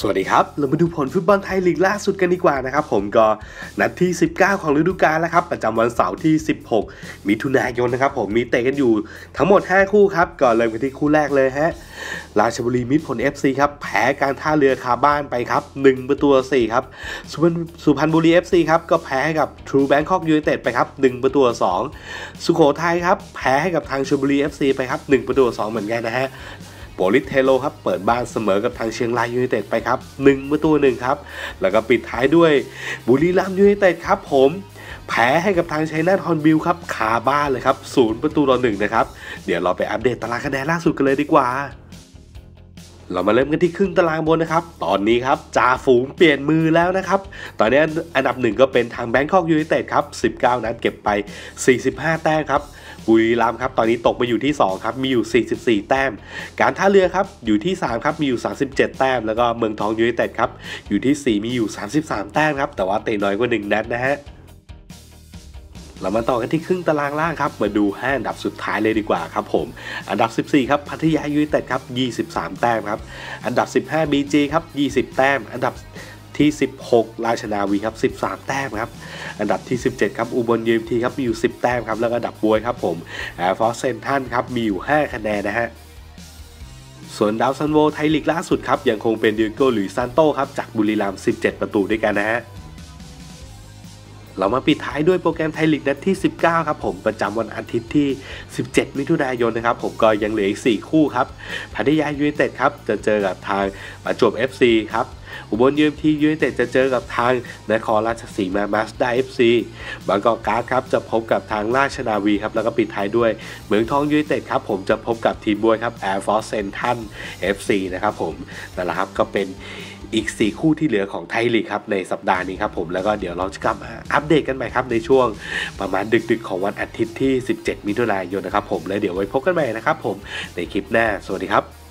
สวัสดีครับ เรามาดูผลฟุตบอลไทยลีกล่าสุดกันดีกว่านะครับ ผมก็นัดที่ 19 ของฤดูกาลแล้วครับ ประจำวันเสาร์ที่ 16 มิถุนายนนะครับ ผมมีเตะกันอยู่ทั้งหมด 5 คู่ครับก่อนเริ่มกันที่คู่แรกเลยฮะราชบุรีมิตรผล FC ครับแพ้การท่าเรือคาบ้านไปครับ 1 ประตูต่อ4ครับสุพรรณสุพรรณบุรี FC ครับก็แพ้ให้กับทรูแบงคอกยูไนเต็ดไปครับ 1 ประตูต่อ2สุโขทัยครับแพ้ให้กับทางชลบุรี FC ไปครับ 1 ประตูต่อ2เหมือนกันนะฮะ โปลิสเทโลครับเปิดบ้านเสมอกับทางเชียงรายยูไนเต็ดไปครับ1ประตูหนึ่งครับ แล้วก็ปิดท้ายด้วยบุรีรัมย์ยูไนเต็ดครับผมแพ้ให้กับทางชัยนาทฮอนบิลครับคาบ้านเลยครับศูนย์ประตูต่อหนึ่งนะครับ เดี๋ยวเราไปอัปเดตตารางคะแนนล่าสุดกันเลยดีกว่า เรามาเริ่มกันที่ครึ่งตารางบนนะครับ ตอนนี้ครับจ่าฝูงเปลี่ยนมือแล้วนะครับ ตอนนี้อันดับหนึ่งก็เป็นทางแบงคอกยูไนเต็ดครับ 19 นัดเก็บไป 45 แต้มครับบุรีรัมย์ครับ ตอนนี้ตกมาอยู่ที่ 2 ครับ มีอยู่ 44 แต้ม การท่าเรือครับ อยู่ที่ 3 ครับ มีอยู่ 37 แต้ม แล้วก็เมืองทองยูไนเต็ดครับ อยู่ที่ 4 มีอยู่ 33 แต้มครับ แต่ว่าเตะน้อยกว่า 1 นัดนะฮะ เรามาต่อกันที่ครึ่งตารางล่างครับ มาดู5อันดับสุดท้ายเลยดีกว่าครับผม อันดับ 14 ครับพัทยายูไนเต็ดครับ 23 แต้มครับ อันดับ 15 BG ครับ 20 แต้ม อันดับที่ 16 ราชนาวีครับ 13 แต้มครับ อันดับที่ 17 ครับอุบลยูมทีครับมีอยู่ 10 แต้มครับ แล้วก็อันดับบวยครับผมแอร์ฟอร์เซนทันครับมีอยู่ 5 คะแนนนะฮะส่วนดาวซันโวไทยลีกล่าสุดครับยังคงเป็นดิโก้หลุยซานโตครับจากบุรีรัมย์17 ประตูด้วยกันนะฮะ เรามาปิดท้ายด้วยโปรแกรมไทยลีกนัดที่ 19 ครับผมประจำวันอาทิตย์ที่ 17 มิถุนายนนะครับผมก็ยังเหลืออีก 4 คู่ครับพัทยายูไนเต็ดครับจะเจอกับทางประจวบ FC ครับ อุบลยูเอ็มทียูไนเต็ดจะเจอกับทางนครราชสีมามาสด้าเอฟซีบางกอกการ์ดครับจะพบกับทางราชนาวีครับแล้วก็ปิดท้ายด้วยเมืองทองยูไนเต็ดครับผมจะพบกับทีมบวยครับแอร์ฟอร์เซนทันเอฟซีนะครับผมนั่นแหละครับก็เป็นอีก 4 คู่ที่เหลือของไทยลีกครับในสัปดาห์นี้ครับผมแล้วก็เดี๋ยวเราจะกลับมาอัปเดตกันใหม่ครับในช่วงประมาณดึกๆ ของวันอาทิตย์ที่ 17 มิถุนายนนะครับผมแล้วเดี๋ยวไว้พบกันใหม่นะครับผมในคลิปหน้า สวัสดีครับ